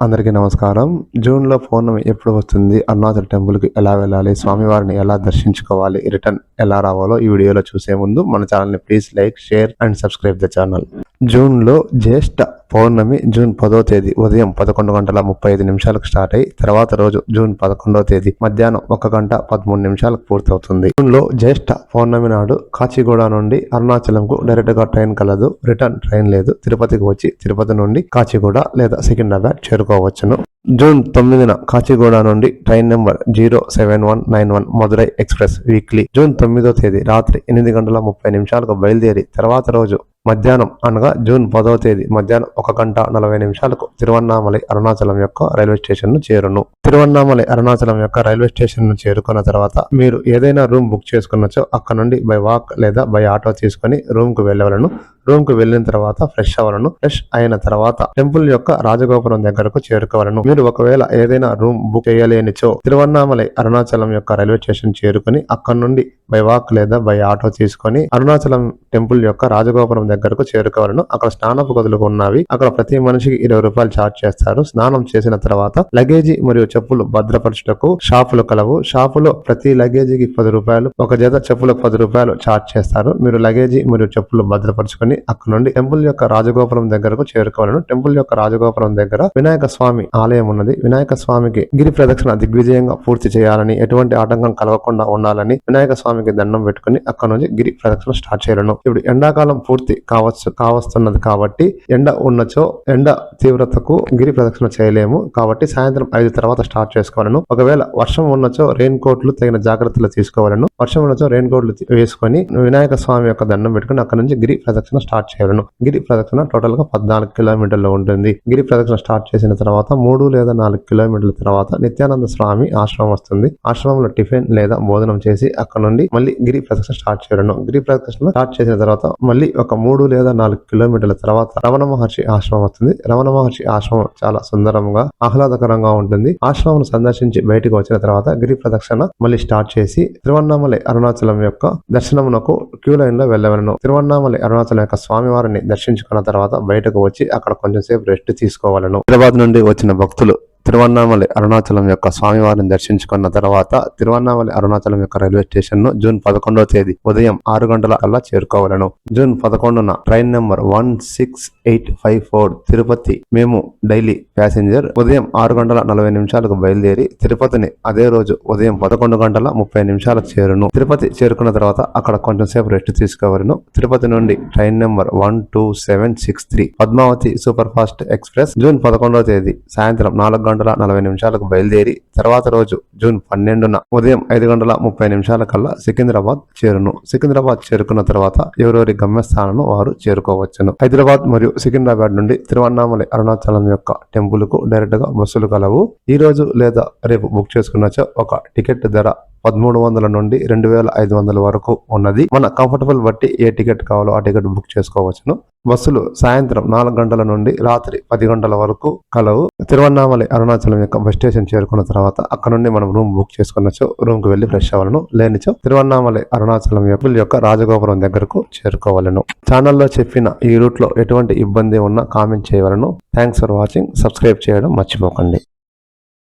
అందరికీ నమస్కారం. జూన్లో పౌర్ణమి ఎప్పుడు వస్తుంది? అరుణాచల్ టెంపుల్కి ఎలా వెళ్ళాలి? స్వామివారిని ఎలా దర్శించుకోవాలి? రిటర్న్ ఎలా రావాలో ఈ వీడియోలో చూసే ముందు మన ఛానల్ని please like share and subscribe the channel. జూన్లో జ్యేష్ఠ పౌర్ణమి జూన్ పదో తేదీ ఉదయం పదకొండు గంటల ముప్పై ఐదు నిమిషాలకు స్టార్ట్ అయి తర్వాత రోజు జూన్ పదకొండో తేదీ మధ్యాహ్నం ఒక గంట పదమూడు నిమిషాలకు పూర్తవుతుంది. జూన్లో జ్యేష్ఠ పౌర్ణమి నాడు కాచిగూడ నుండి అరుణాచలంకు డైరెక్ట్గా ట్రైన్ కలదు రిటర్న్ ట్రైన్ లేదు. తిరుపతికి వచ్చి తిరుపతి నుండి కాచిగూడ లేదా సికింద్రాబాద్ చేరుకోవచ్చును. జూన్ తొమ్మిదిన కాచిగూడ నుండి train number zero seven one nine one Madurai express weekly. June తొమ్మిదో తేదీ రాత్రి ఎనిమిది గంటల ముప్పై నిమిషాలకు బయలుదేరి తర్వాత రోజు మధ్యాహ్నం అనగా జూన్ పదవ తేదీ మధ్యాహ్నం ఒక గంట నలభై నిమిషాలకు తిరువన్నామలై అరుణాచలం యొక్క రైల్వే స్టేషన్ను చేరును. తిరువన్నామలై అరుణాచలం యొక్క రైల్వే స్టేషన్ను చేరుకున్న తర్వాత మీరు ఏదైనా రూమ్ బుక్ చేసుకున్నచో అక్కడ నుండి బై వాక్ లేదా బై ఆటో తీసుకొని రూమ్కు వెళ్ళవలను. రూమ్కు వెళ్ళిన తర్వాత ఫ్రెష్ అవ్వాలను ఫ్రెష్ అయిన తర్వాత టెంపుల్ యొక్క రాజగోపురం దగ్గరకు చేరుకోవాలను. మీరు ఒకవేళ ఏదైనా రూమ్ బుక్ చేయలేనిచో తిరువన్నామలై అరుణాచలం యొక్క రైల్వే స్టేషన్ చేరుకుని అక్కడ నుండి బై వాక్ లేదా బై ఆటో తీసుకొని అరుణాచలం టెంపుల్ యొక్క రాజగోపురం దగ్గరకు చేరుకోవాలను. అక్కడ స్నానపు గదులు ఉన్నవి. అక్కడ ప్రతి మనిషికి ఇరవై రూపాయలు ఛార్జ్ చేస్తారు. స్నానం చేసిన తర్వాత లగేజీ మరియు చెప్పులు భద్రపరచుటకు షాపులు కలవు. షాపులో ప్రతి లగేజీకి పది రూపాయలు ఒక జత చెప్పులకు పది రూపాయలు ఛార్జ్ చేస్తారు. మీరు లగేజీ మరియు చెప్పులు భద్రపరచుకొని అక్కడ నుండి టెంపుల్ యొక్క రాజగోపురం దగ్గరకు చేరుకోవాలను. టెంపుల్ యొక్క రాజగోపురం దగ్గర వినాయక స్వామి ఆలయం ఉన్నది. వినాయక స్వామికి గిరి ప్రదక్షిణ దిగ్విజయంగా పూర్తి చేయాలని ఎటువంటి ఆటంకం కలగకుండా ఉండాలని వినాయక స్వామికి దండం పెట్టుకుని అక్కడ నుంచి గిరి ప్రదక్షిణ స్టార్ట్ చేయాలను. ఇప్పుడు ఎండాకాలం పూర్తి కావచ్చు కావస్తున్నది కాబట్టి ఎండ ఉన్నచో ఎండ తీవ్రతకు గిరి ప్రదక్షిణ చేయలేము. కాబట్టి సాయంత్రం ఐదు తర్వాత స్టార్ట్ చేసుకోవాలను. ఒకవేళ వర్షం ఉన్నచో రెయిన్ కోట్లు తగిన జాగ్రత్తలు తీసుకోవాలను. వర్షం ఉన్నచో రెయిన్ కోట్లు వేసుకొని వినాయక స్వామి యొక్క దండం పెట్టుకుని అక్కడ నుంచి గిరి ప్రదక్షిణ స్టార్ట్ చేయాలను గిరి ప్రదక్షిణ టోటల్గా పద్నాలుగు కిలోమీటర్లు ఉంటుంది. గిరి ప్రదక్షిణ స్టార్ట్ చేసిన తర్వాత మూడు లేదా నాలుగు కిలోమీటర్ల తర్వాత నిత్యానంద స్వామి ఆశ్రమం వస్తుంది. ఆశ్రమంలో టిఫిన్ లేదా భోజనం చేసి అక్కడ నుండి మళ్ళీ గిరి ప్రదక్షిణ స్టార్ట్ చేయడం గిరి ప్రదక్షిణ స్టార్ట్ చేసిన తర్వాత మళ్ళీ ఒక మూడు లేదా నాలుగు కిలోమీటర్ల తర్వాత రమణ మహర్షి ఆశ్రమం వస్తుంది. రమణ మహర్షి ఆశ్రమం చాలా సుందరంగా ఆహ్లాదకరంగా ఉంటుంది. ఆశ్రమం సందర్శించి బయటకు వచ్చిన తర్వాత గిరి ప్రదక్షిణ మళ్ళీ స్టార్ట్ చేసి తిరువన్నామలై అరుణాచలం యొక్క దర్శనమునకు క్యూ లైన్లో వెళ్ళవలను తిరువన్నామలై అరుణాచలం యొక్క స్వామివారిని దర్శించుకున్న తర్వాత బయటకు వచ్చి అక్కడ కొంచెం సేపు రెస్ట్ తీసుకోవాలను. హైదరాబాద్ నుండి వచ్చిన భక్తులు తిరువన్నామలై అరుణాచలం యొక్క స్వామివారిని దర్శించుకున్న తర్వాత తిరువన్నామలై అరుణాచలం యొక్క రైల్వే స్టేషన్ను జూన్ పదకొండవ తేదీ ఉదయం ఆరు గంటల కల్లా చేరుకోవాలను. జూన్ పదకొండున train number one six eight five four Tirupati MEMU daily passenger ఉదయం ఆరు గంటల నలభై నిమిషాలకు బయలుదేరి తిరుపతిని అదే రోజు ఉదయం పదకొండు గంటల ముప్పై నిమిషాలకు చేరును. తిరుపతి చేరుకున్న తర్వాత అక్కడ కొంచెం సేపు రెస్ట్ తీసుకోవాలను. తిరుపతి నుండి train number one two seven six three Padmavati super fast express June పదకొండవ తేదీ సాయంత్రం నాలుగు గంటల నలభై నిమిషాలకు బయలుదేరి తర్వాత రోజు జూన్ పన్నెండున ఉదయం ఐదు గంటల ముప్పై నిమిషాల కల్లా సికింద్రాబాద్ చేరును. సికింద్రాబాద్ చేరుకున్న తర్వాత ఎవరెవరి గమ్యస్థానం వారు చేరుకోవచ్చును. హైదరాబాద్ మరియు సికింద్రాబాద్ నుండి తిరువన్నామలై అరుణాచలం యొక్క టెంపుల్కు డైరెక్ట్గా బస్సులు కలవు. ఈ రోజు లేదా రేపు బుక్ చేసుకున్నచో ఒక టికెట్ ధర పదమూడు వందల నుండి రెండు వేల ఐదు వందల వరకు ఉన్నది. మన కంఫర్టబుల్ బట్టి ఏ టికెట్ కావాలో ఆ టికెట్ బుక్ చేసుకోవచ్చును. బస్సులు సాయంత్రం నాలుగు గంటల నుండి రాత్రి పది గంటల వరకు కలవు. తిరువన్నామలై అరుణాచలం యొక్క బస్ స్టేషన్ చేరుకున్న తర్వాత అక్కడ నుండి మనం రూమ్ బుక్ చేసుకున్నచో రూమ్కు వెళ్ళి ఫ్రెష్ అవ్వను లేనిచో తిరువన్నామలై అరుణాచలం యొక్క యొక్క రాజగోపురం దగ్గరకు చేరుకోవాలను. ఛానల్లో చెప్పిన ఈ రూట్లో ఎటువంటి ఇబ్బంది ఉన్నా కామెంట్ చేయవలను. థ్యాంక్స్ ఫర్ వాచింగ్ సబ్స్క్రైబ్ చేయడం మర్చిపోకండి.